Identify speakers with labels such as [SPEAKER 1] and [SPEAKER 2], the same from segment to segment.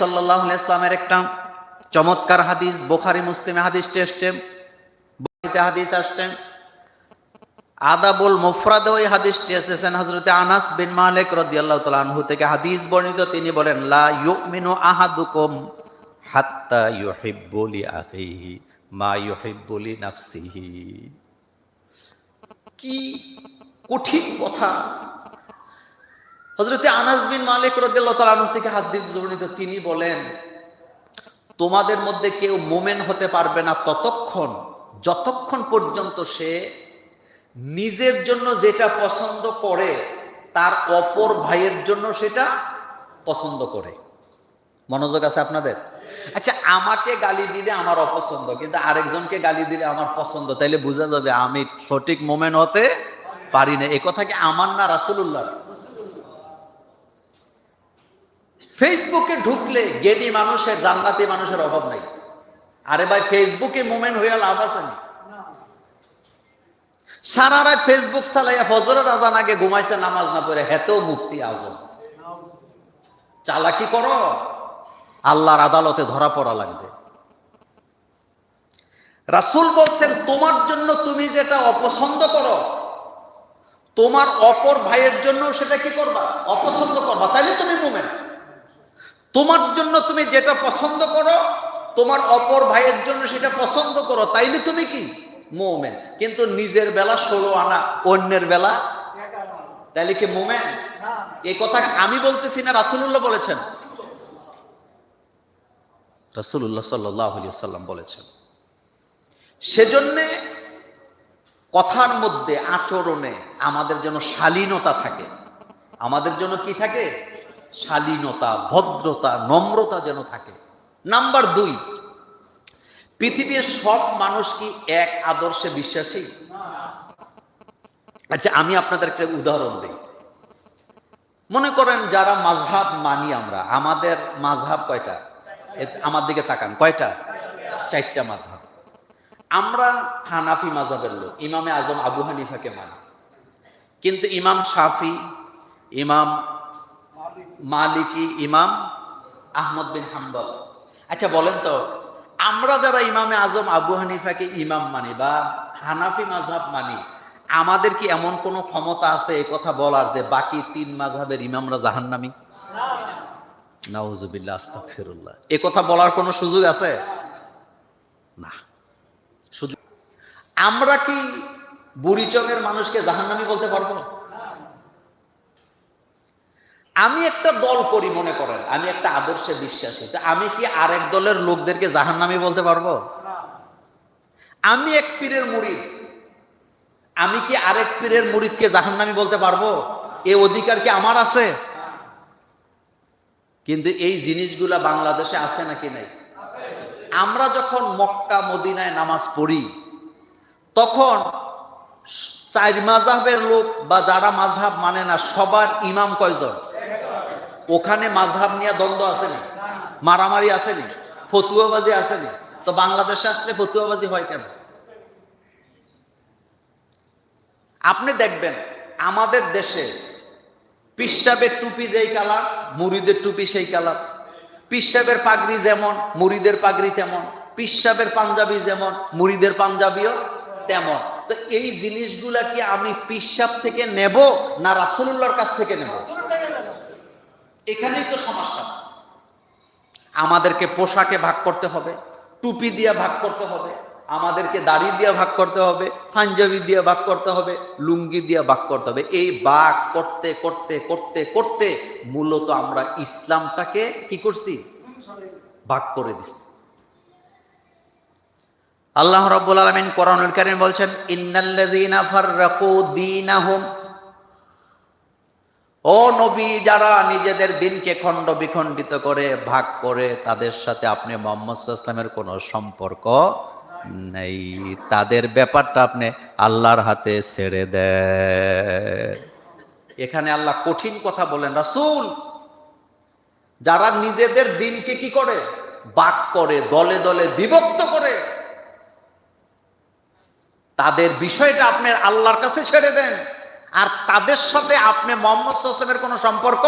[SPEAKER 1] সাল্লাহ ইসলামের একটা চমৎকার হাদিস, বোখারি, মুসলিমে হাদিসটি এসছে, বুখারীতে হাদিস আসছে। আদাবুল মুফরাদে ওই হাদিসটি এসেছেন হযরতে আনাস বিন মালিক রাদিয়াল্লাহু আনহু থেকে। হাদিস বর্ণিত, তিনি বলেন, লা ইউমিনু আহাদুকুম হাত্তা আখিহি মা ইউহিব্বু নাফসিহি কি কঠিন কথা। হজরতে আনাস বিন মালিক আনহু থেকে হাদিস বর্ণিত, তিনি বলেন, তোমাদের মধ্যে কেউ মোমেন হতে পারবে না ততক্ষণ, যতক্ষণ পর্যন্ত সে নিজের জন্য যেটা পছন্দ করে, তার অপর ভাইয়ের জন্য সেটা পছন্দ করে। মনোযোগ আছে আপনাদের? আচ্ছা আমাকে গালি দিলে আমার অপছন্দ, কিন্তু আরেকজনকে গালি দিলে আমার পছন্দ, তাইলে বোঝা যাবে আমি সঠিক মোমেন্ট হতে পারি না। এ কথা কি আমার না রাসুল্লাহ ফেসবুকে ঢুকলে জ্ঞানী মানুষের, জান্নাতি মানুষের অভাব নাই। আরে ভাই ফেসবুকে মুমেন্ট হইয়া লাভ আছে না? সারা রাত ফেসবুক চালাইয়া ফজরের আজান আগে ঘুমাইছে, নামাজ না পড়ে হেতেও মুফতি আজম। চালাকি করো। আল্লাহর আদালতে ধরা পড়া লাগবে। রাসূল বলছেন, তোমার জন্য তুমি যেটা অপছন্দ করো, তোমার অপর ভাইয়ের জন্য সেটা কি করবা? অপছন্দ করবা। তাইলে তুমি মুমেন্ট তোমার জন্য তুমি যেটা পছন্দ করো তোমার অপর ভাইয়ের জন্য সেটা পছন্দ করো তাইলে তুমি কি? মোমেন। কিন্তু নিজের বেলা ষোলো আনা অন্যের বেলা তাইলে কি মোমেন? এই কথা আমি বলতেছি না রাসুল্লাহ বলেছেন? রাসুল্লাহ সাল্লাম বলেছেন। সেজন্যে কথার মধ্যে আচরণে আমাদের যেন শালীনতা থাকে। আমাদের জন্য কি থাকে? শালীনতা, ভদ্রতা, নম্রতা যেন থাকে। নাম্বার দুই, পৃথিবীর সব মানুষ কি এক আদর্শে বিশ্বাসী? আচ্ছা আমি আপনাদের একটা উদাহরণ দিই। মনে করেন যারা মাঝহাব মানি আমরা, আমাদের মাঝহাব কয়টা? আমার দিকে তাকান, কয়টা? চারটা মাঝহাব আমরা হানাফি মাঝহাবের লোক, ইমামে আজম আবু হানিফাকে মানি। কিন্তু ইমাম শাফি, ইমাম মালিকি ইমাম আহমদ বিন হাম্বল। আচ্ছা বলেন তো, আমরা যারা ইমামে আজম আবু হানিফাকে ইমাম মানি বা হানাফি মাঝহাব মানি, আমাদের কি এমন কোনো ক্ষমতা আছে এই কথা বলার যে বাকি তিন মাঝহাবের ইমামরা জাহান্নামি? নাউজুবিল্লাহ এ কথা বলার কোনো সুযোগ আছে? না। সুযোগ আমরা কি বুড়িচকের মানুষকে জাহান্নামি বলতে পারব? আমি একটা দল করি মনে করেন আমি একটা আদর্শে বিশ্বাসী। তা আমি কি আরেক দলের লোকদেরকে জাহান্নামি বলতে পারব? আমি এক পীরের মুরিদ। আমি কি আরেক পীরের মুরিদকে জাহান্নামি বলতে পারব? এ অধিকার কি আমার আছে? কিন্তু এই জিনিসগুলা বাংলাদেশে আছে নাকি নাই? আমরা যখন মক্কা মদিনায় নামাজ পড়ি তখন চার মাঝহাবের লোক বা যারা মাঝহাব মানে না সবার ইমাম কয়জন? ওখানে মাঝহাব নিয়ে দ্বন্দ্ব আসেনি মারামারি আসেনি ফতুয়াবাজি আসেনি তো বাংলাদেশে আসলে ফতুয়াবাজি হয় কেন? আপনি দেখবেন, আমাদের দেশে পিসাবের টুপি যেই কালার, মুড়িদের টুপি সেই কালার। পিসাবের পাগড়ি যেমন, মুড়িদের পাগড়ি তেমন। পিসাবের পাঞ্জাবি যেমন, মুড়িদের পাঞ্জাবিও তেমন। তো এই জিনিসগুলা কি আমি পিসাব থেকে নেব না রাসূলুল্লাহর কাছ থেকে নেব? এখানেই তো সমস্যা। আমাদেরকে পোশাকে ভাগ করতে হবে, টুপি দিয়ে ভাগ করতে হবে, আমাদেরকে দাড়ি দিয়ে ভাগ করতে হবে, পাঞ্জাবি দিয়ে ভাগ করতে হবে, লুঙ্গি দিয়ে ভাগ করতে হবে। এই ভাগ করতে করতে করতে করতে মূলত আমরা ইসলামটাকে কি করছি? ভাগ করে দিচ্ছি আল্লাহ রাব্বুল আলামিন কোরআনুল কারীম বলছেন, ইন্নাল্লাযীনা ফাররাকু দীনাহুম ও নবী, যারা নিজেদের দিনকে খণ্ড বিখণ্ডিত করে ভাগ করে, তাদের সাথে আপনি মোহাম্মদ ইসলামের কোনো সম্পর্ক নেই। তাদের ব্যাপারটা আপনি আল্লাহর হাতে ছেড়ে দেন। এখানে আল্লাহ কঠিন কথা বলেন, রাসূল! যারা নিজেদের দিনকে কি করে? বাক করে, দলে দলে বিভক্ত করে। তাদের বিষয়টা আপনি আল্লাহর কাছে ছেড়ে দেন। আর তাদের সাথে আপনি মোহাম্মদ সাল্লামের কোনো সম্পর্ক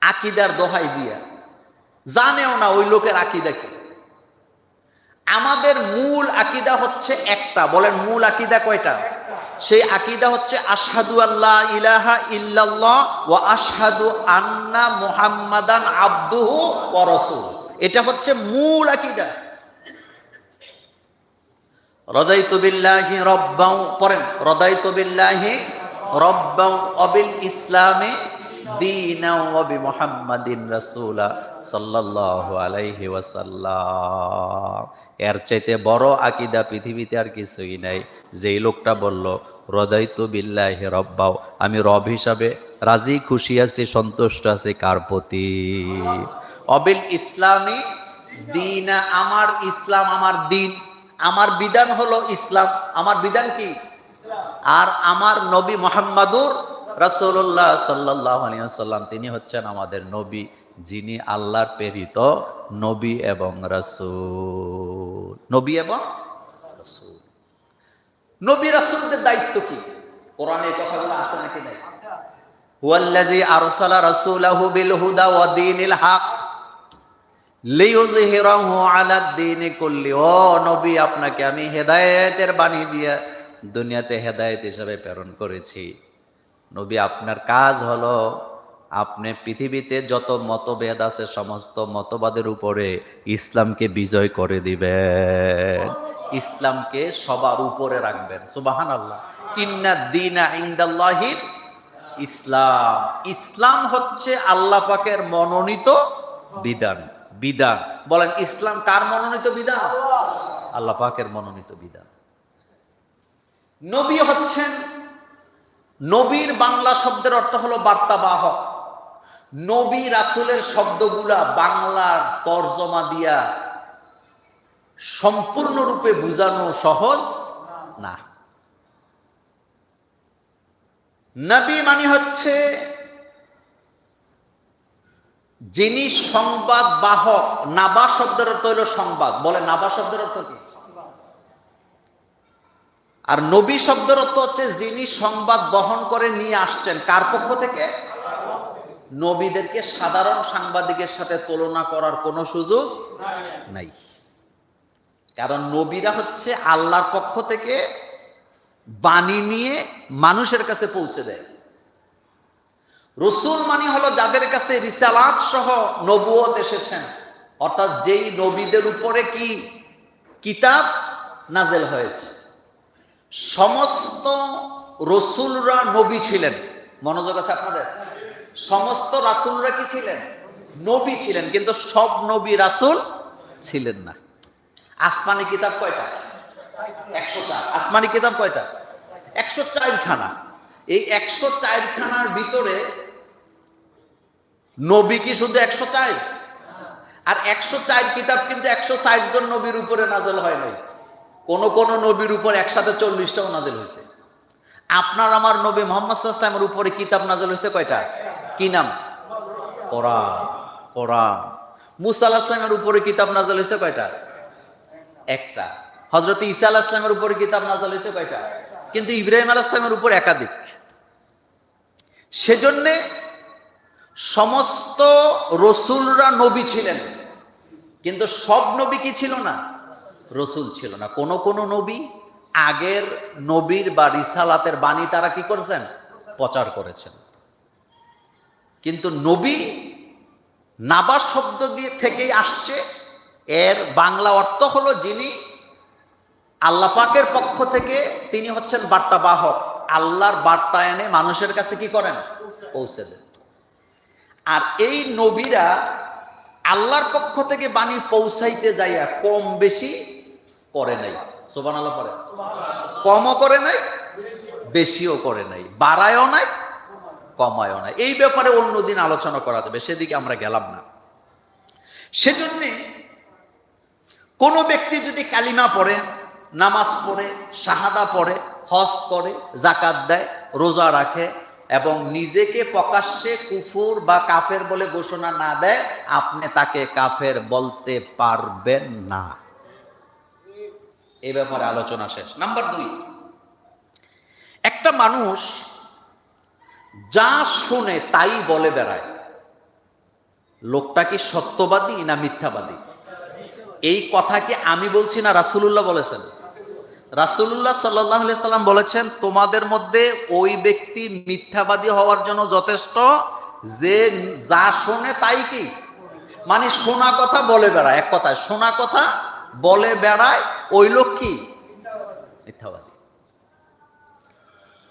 [SPEAKER 1] আকিদার দোহাই দিয়া। জানেও না ওই লোকের আকিদা কি। আমাদের মূল আকিদা হচ্ছে একটা। বলেন মূল আকিদা কয়টা? সেই আকিদা হচ্ছে আশহাদু আল্লাহ ইলাহা ইল্লাল্লাহ ওয়া আশহাদু আন্না মুহাম্মাদান আবদুহু রাসূল এটা হচ্ছে মূল আকিদা। রদাইতু বিল্লাহি রব্বাও পড়েন, রদাইতু বিল্লাহি রব্বাও অবিল ইসলামে দীনাও ওয়াবি মুহাম্মাদিন রাসূলা সাল্লাল্লাহু আলাইহি ওয়াসাল্লাম। এর চাইতে বড় আকিদা পৃথিবীতে আর কিছুই নাই। যেই লোকটা বলল, রদাইতু বিল্লাহি রব্বাও আমি রব হিসাবে রাজি, খুশি আছি, সন্তুষ্ট আছি, কার প্রতি? অবিল ইসলামী দিনা, আমার ইসলাম, আমার দিন। আমার বিধান হলো ইসলাম। আমার বিধান কি? আর আমার নবী মোহাম্মদুর রাসূলুল্লাহ সাল্লাল্লাহু আলাইহি তিনি হচ্ছেন আমাদের নবী যিনি আল্লাহর প্রেরিত নবী এবং রাসূল। নবী এবং রাসূল। নবী রাসূলদের দায়িত্ব কি? কোরআনে এই কথাগুলো আছে নাকি নাই? হুয়াল্লাযী আরসালা রাসূলাহু বিল হুদা ওয়া দীনিল হক লিইয়ুযহিরাহু আলা দ্বীনি কুল্লি ও নবী আপনাকে আমি হেদায়েতের বাণী দিয়া দুনিয়াতে হেদায়েত হিসাবে প্রেরণ করেছি। নবী, আপনার কাজ হলো আপনি পৃথিবীতে যত মতভেদ আছে, সমস্ত মতবাদের উপরে ইসলামকে বিজয় করে দিবেন। ইসলামকে সবার উপরে রাখবেন সুবাহান আল্লাহ ইন্না দিনা ইসলাম। ইসলাম হচ্ছে আল্লাহ পাকের মনোনীত বিধান। বিধান বলেন ইসলাম কার মনোনীত বিধান আল্লাহ। পাকের মনোনীত বিধান নবী হচ্ছেন নবীর বাংলা শব্দের অর্থ হলো বার্তাবাহক। নবী রাসুলের শব্দগুলা বাংলার তর্জমা দিয়া সম্পূর্ণরূপে বুঝানো সহজ না। নবী মানে হচ্ছে যিনি সংবাদ বাহক, নাবা শব্দের অর্থ হলো সংবাদ। বলে নাবা শব্দের অর্থ কি? আর নবী শব্দের অর্থ হচ্ছে যিনি সংবাদ বহন করে নিয়ে আসছেন। কার পক্ষ থেকে? নবীদেরকে সাধারণ সাংবাদিকের সাথে তুলনা করার কোনো সুযোগ নাই। কারণ নবীরা হচ্ছে আল্লাহর পক্ষ থেকে বাণী নিয়ে মানুষের কাছে পৌঁছে দেয়। রসুল মানি হলো যাদের কাছে রিসালাত সহ নবুয়ত এসেছেন। অর্থাৎ যেই নবীদের উপরে কি কিতাব নাজেল হয়েছে। সমস্ত রসুলরা নবী ছিলেন। মনোযোগ আছে আপনাদের? সমস্ত রাসুলরা কি ছিলেন? নবী ছিলেন, কিন্তু সব নবী রাসুল ছিলেন না। আসমানি কিতাব কয়টা? একশো চার। আসমানি কিতাব কয়টা? একশো চারখানা। এই একশো চারখানার ভিতরে নবী কি শুধু একশো চার? আর একশো চার কিতাব কিন্তু একশো ষাট জন নবীর উপরে নাজেল হয় নাই। কোন কোন নবীর উপর একসাথে চল্লিশটাও নাজেল হয়েছে। আপনার আমার নবী মোহাম্মদ সাল্লামের উপরে কিতাব নাজেল হয়েছে কয়টা? কি নাম? কোরআন কোরআন। মুসা উপরে কিতাব নাজেল হয়েছে কয়টা? একটা। হজরত ঈসা আলাহ ইসলামের উপরে কিতাব নাজেল হয়েছে কয়টা? কিন্তু ইব্রাহিম আলাহ ইসলামের উপর একাধিক। সেজন্যে সমস্ত রসুলরা নবী ছিলেন। কিন্তু সব নবী কি ছিল না? রসুল ছিল না। কোন কোন নবী আগের নবীর বা রিসালাতের বাণী তারা কি করেছেন? প্রচার করেছেন। কিন্তু নবী নাবা শব্দ দিয়ে থেকেই আসছে। এর বাংলা অর্থ হলো যিনি আল্লাহ পাকের পক্ষ থেকে তিনি হচ্ছেন বার্তাবাহক। আল্লাহর বার্তা এনে মানুষের কাছে কি করেন? পৌঁছে দেন। আর এই নবীরা আল্লাহর পক্ষ থেকে বাণী পৌঁছাইতে যাইয়া কম বেশি করে নাই। সোবান আল্লাহ পরে কমও করে নাই, বেশিও করে নাই, বাড়ায়ও নাই, কমায়ও নাই। এই ব্যাপারে অন্যদিন আলোচনা করা যাবে, সেদিকে আমরা গেলাম না। সেজন্যে কোনো ব্যক্তি যদি কালিমা পড়ে, নামাজ পড়ে, শাহাদা পড়ে, হজ করে জাকাত দেয়, রোজা রাখে এবং নিজেকে প্রকাশ্যে কুফুর বা কাফের বলে ঘোষণা না দেয়, আপনি তাকে কাফের বলতে পারবেন না। এ ব্যাপারে আলোচনা শেষ। নাম্বার দুই, একটা মানুষ যা শুনে তাই বলে বেড়ায়। লোকটা কি সত্যবাদী না মিথ্যাবাদী? এই কথা কি আমি বলছি না রাসুলুল্লাহ বলেছেন? রাসুল্লাহ সাল্লাহ সাল্লাম বলেছেন, তোমাদের মধ্যে ওই ব্যক্তি মিথ্যাবাদী হওয়ার জন্য যথেষ্ট, যে যা শোনে তাই কি? মানে শোনা কথা বলে বেড়ায়, এক কথায়, শোনা কথা বলে বেড়ায়, ওই লোক কি? মিথ্যাবাদী।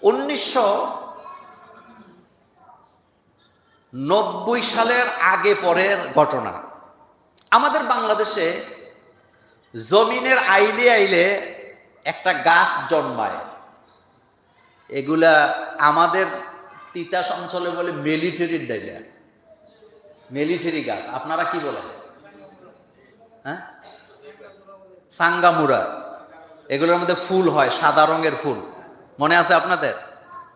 [SPEAKER 1] উনিশশো নব্বই সালের আগে পরের ঘটনা। আমাদের বাংলাদেশে জমিনের আইলে আইলে একটা গাছ জন্মায়। এগুলা আমাদের তিতাস অঞ্চলে বলে মিলিটারির ডাইলা। মিলিটারি গাছ, আপনারা কি বলেন? হ্যাঁ? সাঙ্গামুরা এগুলোর মধ্যে ফুল হয়, সাদা রঙের ফুল। মনে আছে আপনাদের?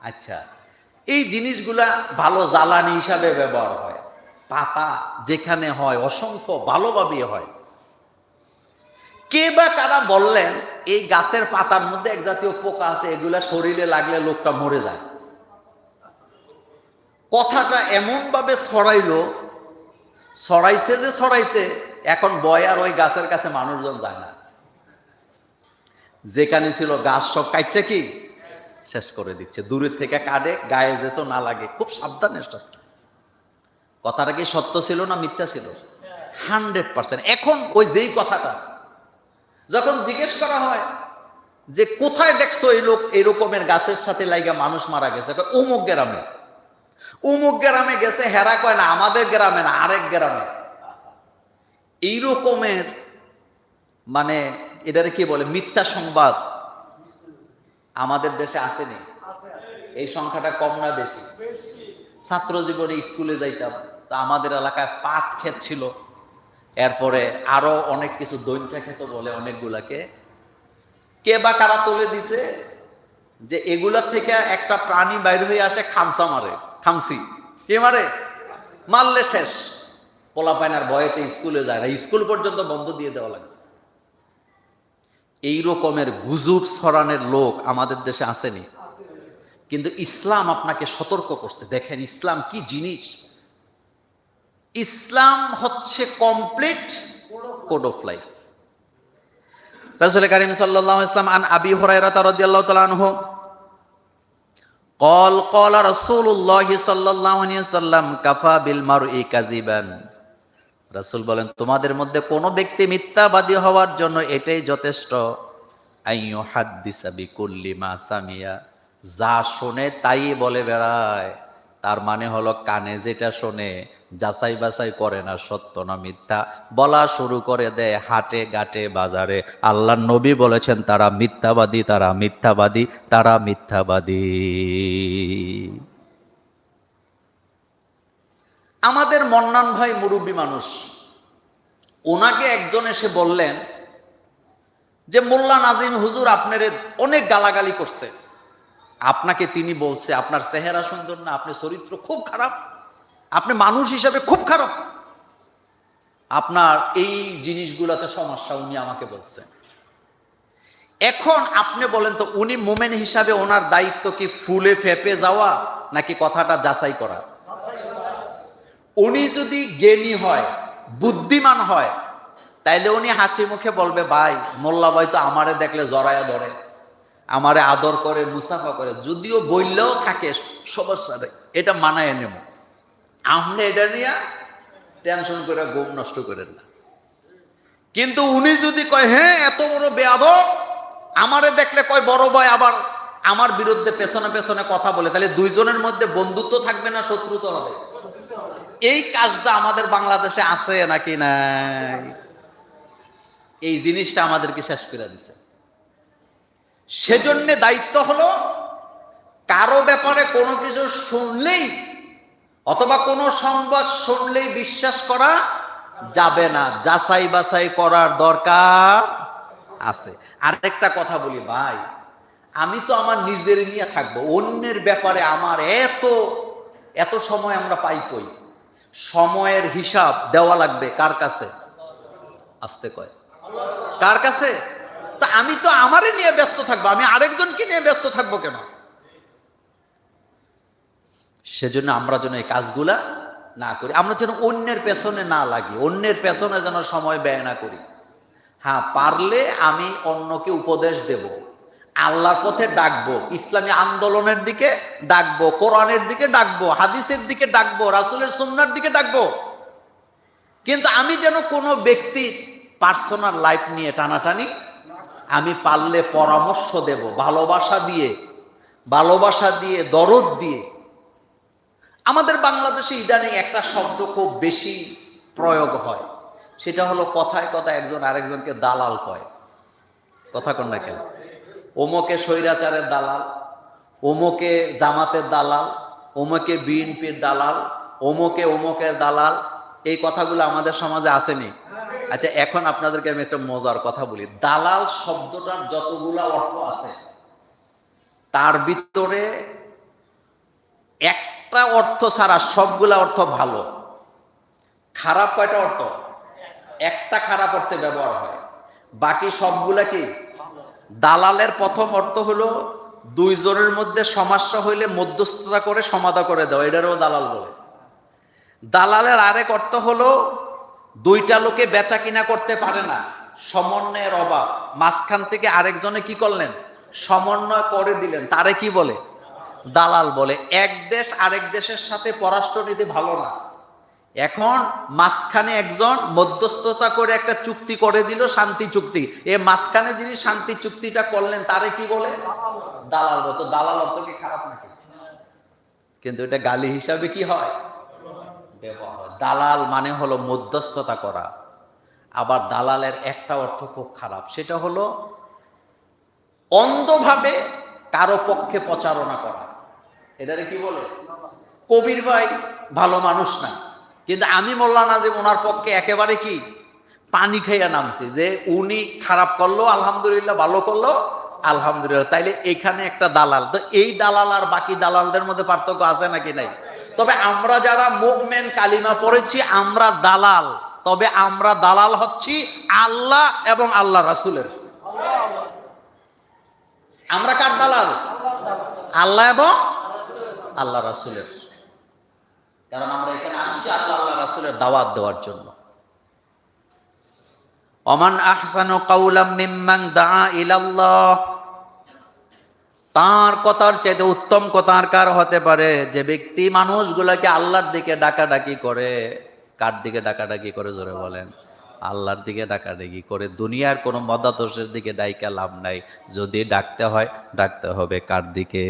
[SPEAKER 1] আচ্ছা। এই জিনিসগুলা ভালো জ্বালানি হিসাবে ব্যবহার হয়। পাতা যেখানে হয়, অসংখ্য ভালোভাবে হয়। কে বা কারা বললেন, এই গাছের পাতার মধ্যে এক জাতীয় পোকা আছে, এগুলা শরীরে লাগলে লোকটা মরে যায়। কথাটা এমন ভাবে ছড়াইলো, ছড়াইছে যে ছড়াইছে, এখন বয় আর ওই গাছের কাছে মানুষজন যায় না। যেখানে ছিল গাছ সব কাটছে কি? শেষ করে দিচ্ছে। দূরের থেকে কাটে, গায়ে যেত না লাগে, খুব সাবধানের সাথে কথাটা কি সত্য ছিল না মিথ্যা ছিল? Hundred percent. এখন ওই যেই কথাটা যখন জিজ্ঞেস করা হয় যে কোথায় দেখছ এই লোক এরকমের গাছের সাথে লাইগা মানুষ মারা গেছে? অমুক গ্রামে। অমুক গ্রামে গেছে, হেরা কয় না, আমাদের গ্রামে না, আরেক গ্রামে। এই রকমের মানে এটারে কি বলে, মিথ্যা সংবাদ আমাদের দেশে আসেনি। এই সংখ্যাটা কম না বেশি? ছাত্র জীবনে স্কুলে যাইতাম, তা আমাদের এলাকায় পাট ক্ষেত ছিল। এরপরে আরও অনেক কিছু দৈঞ্চা খেত বলে অনেকগুলাকে। কে বা কারা তুলে দিছে? যে এগুলার থেকে একটা প্রাণী বাইর হয়ে আসে খামসা মারে, খামসি। কে মারে? মারলে শেষ। পোলা পায়নার ভয়েতে স্কুলে যায় না, স্কুল পর্যন্ত বন্ধ দিয়ে দেওয়া লাগছে। এই রকমের গুজব ছড়ানের লোক আমাদের দেশে আসেনি। কিন্তু ইসলাম আপনাকে সতর্ক করছে। দেখেন ইসলাম কি জিনিস? ইসলাম হচ্ছে কমপ্লিট কোড অফ লাইফ রাসূল কারীম সাল্লাল্লাহু আলাইহি ওয়াসাল্লাম আন আবি হুরায়রা রাদিয়াল্লাহু তাআলা আনহু قال قال رسول الله صلى الله عليه وسلم كفى بالمرء كذبا রাসূল বলেন তোমাদের মধ্যে কোনো ব্যক্তি মিথ্যাবাদী হওয়ার জন্য এটাই যথেষ্ট আইয়ু হাদ্দিসা বিকুল্লি মা সামিয়া যা শোনে তাই বলে বেড়ায় তার মানে হলো কানে যেটা শোনে যাচাই বাছাই করে না, সত্য না মিথ্যা। বলা শুরু করে দেয় হাটে ঘাটে বাজারে। আল্লাহ নবী বলেছেন, তারা মিথ্যাবাদী তারা মিথ্যাবাদী তারা মিথ্যাবাদী। আমাদের মন্নান ভাই মুরব্বী মানুষ, ওনাকে একজন এসে বললেন যে, মোল্লা নাজিম হুজুর, আপনার অনেক গালাগালি করছে। আপনাকে তিনি বলছে, আপনার চেহারা সুন্দর না, আপনার চরিত্র খুব খারাপ। আপনি মানুষ হিসাবে খুব খারাপ। আপনার এই জিনিসগুলোতে সমস্যা উনি আমাকে বলছেন। এখন আপনি বলেন তো, উনি মোমেন হিসাবে ওনার দায়িত্ব কি ফুলে ফেপে যাওয়া, নাকি কথাটা যাচাই করা? উনি যদি জ্ঞানী হয়, বুদ্ধিমান হয়, তাইলে উনি হাসি মুখে বলবে, ভাই, মোল্লা ভাই তো আমারে দেখলে জড়ায়া ধরে, আমারে আদর করে, মুসাফা করে, যদিও বললেও থাকে সাথে এটা মানায় নেব। আপনি এটা নিয়ে টেনশন করে ঘুম নষ্ট করেন না। কিন্তু উনি যদি কয় হ্যাঁ এত বড় বেয়াদব, আমারে দেখলে কয়, বড় ভাই, আবার আমার বিরুদ্ধে পেছনে পেছনে কথা বলে, তাহলে দুইজনের মধ্যে বন্ধুত্ব থাকবে না শত্রুতা হবে? এই কাজটা আমাদের বাংলাদেশে আছে নাকি নাই? এই জিনিসটা আমাদেরকে শেষ করে দিছে। সেজন্য দায়িত্ব হলো, কারও ব্যাপারে কোনো কিছু শুনলেই অথবা কোনো সংবাদ শুনলেই বিশ্বাস করা যাবে না। যাচাই বাছাই করার দরকার আছে। আরেকটা কথা বলি, ভাই, আমি তো আমার নিজের নিয়ে থাকব। অন্যের ব্যাপারে আমার এত এত সময় আমরা পাই কই? সময়ের হিসাব দেওয়া লাগবে কার কাছে? আসতে কয়। কার কাছে? তা আমি তো আমারে নিয়ে ব্যস্ত থাকব। আমি আরেকজনকে নিয়ে ব্যস্ত থাকব কেন? সেজন্য আমরা যেন এই কাজগুলা না করি। আমরা যেন অন্যের পেছনে না লাগি, অন্যের পেছনে যেন সময় ব্যয় না করি। হ্যাঁ পারলে আমি অন্যকে উপদেশ দেব, আল্লাহর পথে ডাকবো, ইসলামী আন্দোলনের দিকে ডাকবো, কোরআনের দিকে ডাকবো, হাদিসের দিকে ডাকবো, রাসুলের সুন্নার দিকে ডাকবো। কিন্তু আমি যেন কোনো ব্যক্তির পার্সোনাল লাইফ নিয়ে টানাটানি, আমি পারলে পরামর্শ দেব, ভালোবাসা দিয়ে ভালোবাসা দিয়ে, দরদ দিয়ে আমাদের বাংলাদেশে ইদানিং একটা শব্দ খুব বেশি প্রয়োগ হয়। সেটা হলো কথায় কথায় একজন আরেকজনকে দালাল কয়। কথা কন না কেন? ওমকে স্বৈরাচারের দালাল, ওমকে জামাতের দালাল, ওমকে বিএনপির দালাল, ওমকে ওমকের দালাল, এই কথাগুলো আমাদের সমাজে আসেনি। আচ্ছা এখন আপনাদেরকে আমি একটা মজার কথা বলি। দালাল শব্দটার যতগুলা অর্থ আছে, তার ভিতরে অর্থ ছাড়া সবগুলা অর্থ ভালো। খারাপ কয়টা অর্থ? একটা খারাপ অর্থে ব্যবহার হয়। বাকি সবগুলা কি? দালালের প্রথম অর্থ হলো দুইজনের মধ্যে সমস্যা হইলে মধ্যস্থতা করে সমাধা করে দেওয়া, এটারও দালাল বলে। দালালের আরেক অর্থ হলো দুইটা লোকে বেচা কিনা করতে পারে না, সমন্বয়ের অভাব। মাঝখান থেকে আরেকজনে কি করলেন? সমন্বয় করে দিলেন। তারে কি বলে? দালাল বলে, এক দেশ আরেক দেশের সাথে পররাষ্ট্রনীতি ভালো না। এখন মাঝখানে একজন মধ্যস্থতা করে একটা চুক্তি করে দিল, শান্তি চুক্তি। এ মাঝখানে যিনি শান্তি চুক্তিটা করলেন, তারে কি বলে? দালাল বলতো দালাল অর্থ কি খারাপ নাকি? কিন্তু এটা গালি হিসাবে কি হয়। দালাল মানে হলো মধ্যস্থতা করা। আবার দালালের একটা অর্থ খুব খারাপ, সেটা হলো অন্ধভাবে কারও পক্ষে প্রচারণা করা। এটারে কি বলে? কবির ভাই ভালো মানুষ না। কিন্তু আমি বললাম না যে ওনার পক্ষে একেবারে কি? পানি খাইয়া নামছি যে উনি খারাপ করল আলহামদুলিল্লাহ ভালো করল আলহামদুলিল্লাহ। তাইলে এখানে একটা দালাল। তো এই দালাল আর বাকি দালালদের মধ্যে পার্থক্য আছে নাকি নাই? তবে আমরা যারা মুভমেন্ট কালিমা পড়েছি আমরা দালাল। তবে আমরা দালাল হচ্ছি আল্লাহ এবং আল্লাহ রাসুলের। আমরা কার দালাল? আল্লাহ এবং আল্লাহ রাসুলের। কারণ আমরা এখানে আসছি আল্লাহ আল্লাহ রাসুলের দাওয়াত দেওয়ার জন্য। অমান আহসানু কাউলাম মিম্মান দা তার কথার চাইতে উত্তম কথার কার হতে পারে? যে ব্যক্তি মানুষগুলোকে আল্লাহর দিকে ডাকাডাকি করে, কার দিকে ডাকাডাকি করে জোরে বলেন? আল্লাহর দিকে ডাকাডাকি করে, দুনিয়ার কোনো মদাদোষের দিকে ডাইকা লাভ নাই। যদি ডাকতে হয়, ডাকতে হবে কার দিকে?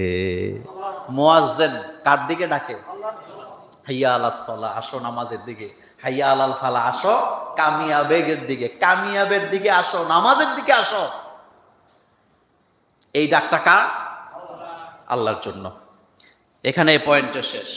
[SPEAKER 1] মোয়াজ্জেন কার দিকে ডাকে? হাইয়া আলাহ সলা, আসো নামাজের দিকে। হাইয়া আলাল ফালা, আসো কামিয়াবেগের দিকে। কামিয়াবের দিকে আসো, নামাজের দিকে আসো। এই ডাকটা কার? আল্লাহর জন্য। এখানে পয়েন্টটা শেষ।